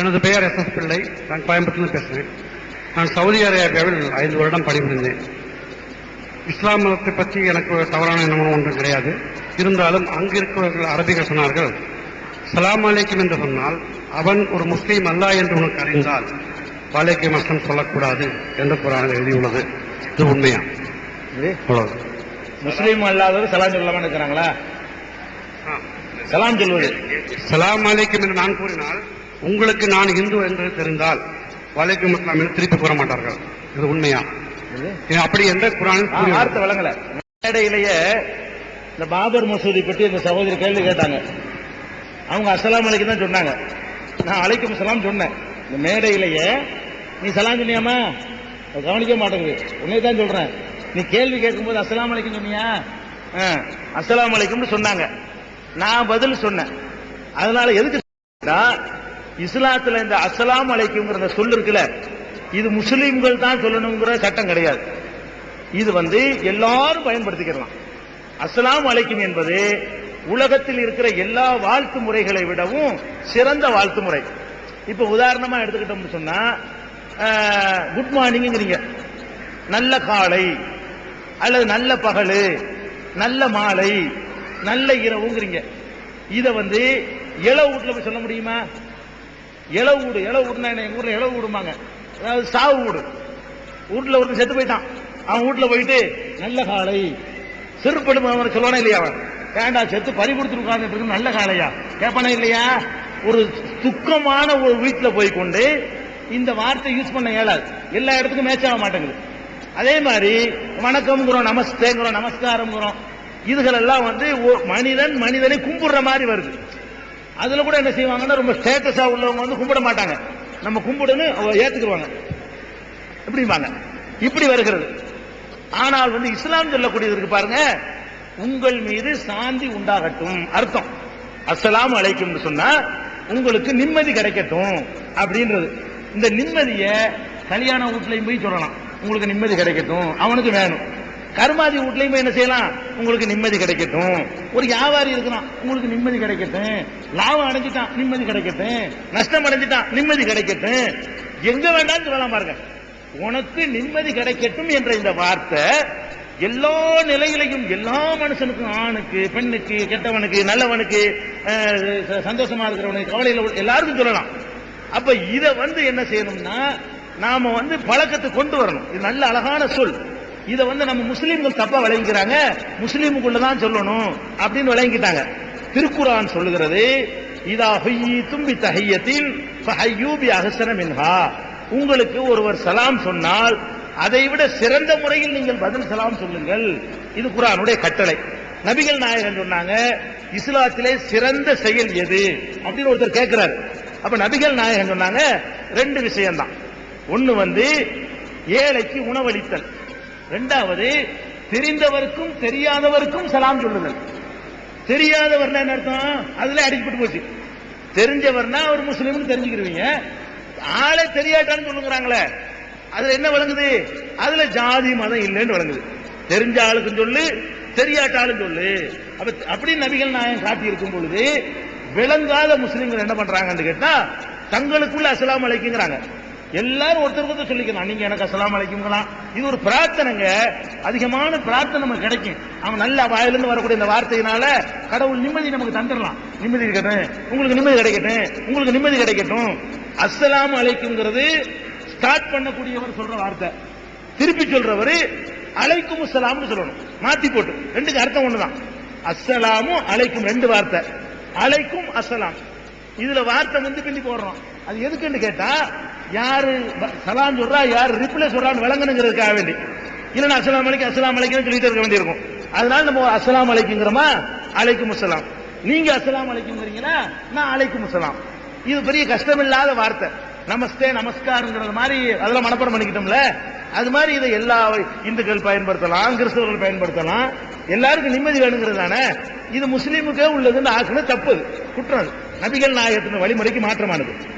எனது பெயர் S S பிள்ளை. நான் கோயம்புத்தூர்ல பேசுகிறேன் நான் சவுதி அரேபியாவில் ஐந்து வருடம் பணிபுரிந்தேன் இஸ்லாம் மதத்தை பற்றி எனக்கு தவறான எண்ணமும் ஒன்றும் கிடையாது. இருந்தாலும் அங்கு இருக்கிறவர்கள் அரபிகள் சொன்னார்கள் சலாம் அலைக்கும் என்று சொன்னால் அவன் ஒரு முஸ்லீம் அல்ல என்று உனக்கு அறிந்தால் வாழைக்கு அஸ்லாம் சொல்லக்கூடாது என்று குரானில் எழுதியுள்ளது. இது உண்மையா? முஸ்லீம் அல்லாதவர் சலாம் சொல்லாம இருக்கிறாங்களா? சலாம் சொல்வது. சலாம் அலைக்கும் என்று நான் கூறினால் உங்களுக்கு நான் இந்து என்று தெரிந்தால் வாழைக்கும் அஸ்லாம் என்று திருப்பி கூற மாட்டார்கள். இது உண்மையா? அப்படி ஆ, கூறியுள்ளது. வார்த்தை வழங்கல மேடையிலேயே இந்த பாபர் மசூதி பற்றி இந்த சகோதரி கேள்வி கேட்டாங்க. அவங்க அஸ்ஸலாமு அலைக்கும் தான் சொன்னாங்க. நான் அலைக்கும் சலாம் சொன்னேன். இந்த மேடையிலேயே நீ சலாம் சொன்னியாமா கவனிக்க மாட்டேங்குது. உன்னை தான் சொல்றேன். நீ கேள்வி கேட்கும்போது அஸ்ஸலாமு அலைக்கும் சொன்னியா? ஆ, அஸ்ஸலாமு அலைக்கும்னு சொன்னாங்க. நான் பதில் சொன்னேன். அதனால எதுக்கு இஸ்லாத்துல இந்த அஸ்லாம் அலைக்கும்ங்கிற இந்த சொல் இருக்குல்ல இது முஸ்லீம்கள் தான் சொல்லணுங்கிற சட்டம் கிடையாது. இது வந்து எல்லாரும் பயன்படுத்திக்கலாம். அஸ்லாம் அலைக்கும் என்பது உலகத்தில் இருக்கிற எல்லா வாழ்த்து முறைகளை விடவும் சிறந்த வாழ்த்து முறை. இப்ப உதாரணமா எடுத்துக்கிட்டோம்னு சொன்னா குட் மார்னிங்கிறீங்க நல்ல காலை அல்லது நல்ல பகல் நல்ல மாலை நல்ல இரவுங்கிறீங்க. இதை வந்து இளவு வீட்டில் போய் சொல்ல முடியுமா? இள வீடு இள வீடுனா என்ன? எங்க ஊர்ல இள வீடுமாங்க அதாவது சாவு வீடு. வீட்டில் ஒருத்தன் செத்து போயிட்டான். அவன் வீட்டில் போயிட்டு நல்ல காலை சிறுபடும் அவன் சொல்லுவானே இல்லையா அவன்? ஏண்டா செத்து பறி கொடுத்து உட்கார்ந்துட்டு நல்ல காலையா கேட்பானே இல்லையா? ஒரு துக்கமான ஒரு வீட்டில் போய் கொண்டு இந்த வார்த்தை யூஸ் பண்ண இயலாது. எல்லா இடத்துக்கும் மேட்ச் ஆக மாட்டேங்குது. அதே மாதிரி வணக்கம்ங்கிறோம் நமஸ்தேங்கிறோம் நமஸ்காரம்ங்கிறோம் இதுகளெல்லாம் வந்து மனிதன் மனிதனை கும்பிடுற மாதிரி வருது. அதுல கூட என்ன செய்வாங்கன்னா ரொம்ப ஸ்டேட்டஸா உள்ளவங்க வந்து கும்பிட மாட்டாங்க. நம்ம கும்பிடுன்னு அவங்க ஏத்துக்குருவாங்க. எப்படிம்பாங்க? இப்படி வருகிறது. ஆனால் வந்து இஸ்லாம் சொல்லக்கூடியது இருக்கு பாருங்க உங்கள் மீது சாந்தி உண்டாகட்டும். அர்த்தம். அஸ்ஸலாமு அழைக்கும் சொன்னா உங்களுக்கு நிம்மதி கிடைக்கட்டும் அப்படின்றது. இந்த நிம்மதியை கல்யாண வீட்லையும் போய் சொல்லலாம். உங்களுக்கு நிம்மதி கிடைக்கட்டும். அவனுக்கு வேணும். கருமாதி வீட்லயும் போய் என்ன செய்யலாம்? உங்களுக்கு நிம்மதி கிடைக்கட்டும். ஒரு வியாபாரி இருக்கிறான் உங்களுக்கு நிம்மதி கிடைக்கட்டும். லாபம் அடைஞ்சிட்டான் நிம்மதி கிடைக்கட்டும். நஷ்டம் அடைஞ்சிட்டான் நிம்மதி கிடைக்கட்டும். எங்க வேண்டாம்னு சொல்லலாம் பாருங்க. உனக்கு நிம்மதி கிடைக்கட்டும் என்ற இந்த வார்த்தை எல்லா நிலையிலையும் எல்லா மனுஷனுக்கும் ஆணுக்கு பெண்ணுக்கு கெட்டவனுக்கு நல்லவனுக்கு ச- சந்தோஷமா இருக்கிறவனுக்கு கவலையில் எல்லாருக்கும் சொல்லலாம். அப்ப இத வந்து என்ன செய்யணும்னா நாம வந்து பழக்கத்தை கொண்டு வரணும். இது நல்ல அழகான சொல். இதை வந்து நம்ம முஸ்லீம்கள் தப்பா விளங்கிக்கிறாங்க. முஸ்லீமுக்குள்ளதான் சொல்லணும் அப்படின்னு விளங்கிட்டாங்க. திருக்குரான் சொல்லுகிறது இதா ஹொய்யி தும்பி தஹையத்தின் ஃபஹய்யூபி அஹ்சன மின்ஹா. உங்களுக்கு ஒருவர் சலாம் சொன்னால் அதை விட சிறந்த முறையில் நீங்கள் பதில் சலாம் சொல்லுங்கள். இது குரானுடைய கட்டளை. நபிகள் நாயகன் சொன்னாங்க இஸ்லாத்திலே சிறந்த செயல் எது? அப்படின்னு ஒருத்தர் கேட்கிறாரு. அப்ப நபிகள் நாயகன் சொன்னாங்க ரெண்டு விஷயம்தான். ஒன்னு வந்து ஏழைக்கு உணவளித்தல். ரெண்டாவது தெரிந்தவருக்கும் தெரியாதவருக்கும் சலாம் சொல்லுதல் தெரியாதவர்னா என்ன அர்த்தம்? அதுல அடிக்கப்பட்டு போச்சு. தெரிஞ்சவர்னா அவர் முஸ்லீம்னு தெரிஞ்சுக்கிருவீங்க. ஆளே தெரியாட்டான்னு சொல்லுங்கிறாங்களே. அதுல என்ன விளங்குது? அதுல ஜாதி மதம் இல்லைன்னு விளங்குது. தெரிஞ்ச ஆளுக்கும் சொல்லு தெரியாட்டாலும் சொல்லு. அப்படி நபிகள் நாயகம் காட்டி இருக்கும் பொழுது விளங்காத முஸ்லீம்கள் என்ன பண்றாங்கன்னு கேட்டா தங்களுக்குள்ள அசலாம் அழைக்குங்கிறாங்க எல்லாரும் ஒருத்தருக்கு ஒருத்தர் சொல்லிக்கலாம் நீங்க எனக்கு அஸ்ஸலாமு அலைக்குங்களாம் இது ஒரு பிரார்த்தனைங்க. அதிகமான பிரார்த்தனை நமக்கு கிடைக்கும். அவன் நல்ல வாயிலிருந்து வரக்கூடிய இந்த வார்த்தையினால கடவுள் நிம்மதி நமக்கு தந்துடலாம். நிம்மதி இருக்கட்டும். உங்களுக்கு நிம்மதி கிடைக்கட்டும். உங்களுக்கு நிம்மதி கிடைக்கட்டும். அஸ்ஸலாமு அழைக்குங்கிறது ஸ்டார்ட் பண்ணக்கூடியவர் சொல்ற வார்த்தை. திருப்பி சொல்றவர் அழைக்கும் அஸ்ஸலாம்னு சொல்லணும். மாத்தி போட்டு. ரெண்டுக்கு அர்த்தம் ஒண்ணுதான். அஸ்ஸலாமும் அழைக்கும் ரெண்டு வார்த்தை. அழைக்கும் அஸ்ஸலாம். இதுல வார்த்தை வந்து பின்னி போடுறோம். அது எதுக்குன்னு கேட்டா யாரு ப- சலாம் சொல்றா யாரு ரிப்ளை சொல்றான்னு விளங்கணுங்கிறதுக்காக வேண்டி. இல்லைன்னா அஸ்லாம் அலைக்கு அஸ்ஸலாம் அலைக்குன்னு சொல்லிட்டு இருக்க வேண்டியிருக்கும். அதனால நம்ம அஸ்லாம் அலைக்குங்கிறோமா? அலைக்கும் அஸ்லாம் நீங்க அஸ்லாம் அலைக்குங்கிறீங்கன்னா நான் அலைக்கும் அஸ்லாம் இது பெரிய கஷ்டமில்லாத வார்த்தை. நமஸ்தே நமஸ்காருங்கிறது மாதிரி அதெல்லாம் மனப்பாடம் பண்ணிக்கிட்டோம்ல. அது மாதிரி இதை எல்லா இந்துக்கள் பயன்படுத்தலாம் கிறிஸ்தவர்கள் பயன்படுத்தலாம். எல்லாருக்கும் நிம்மதி வேணுங்கிறது தானே. இது முஸ்லீமுக்கே உள்ளதுன்னு ஆக்குன தப்பு குற்றம் நபிகள் நாயகத்தின் வழிமுறைக்கு மாற்றமானது.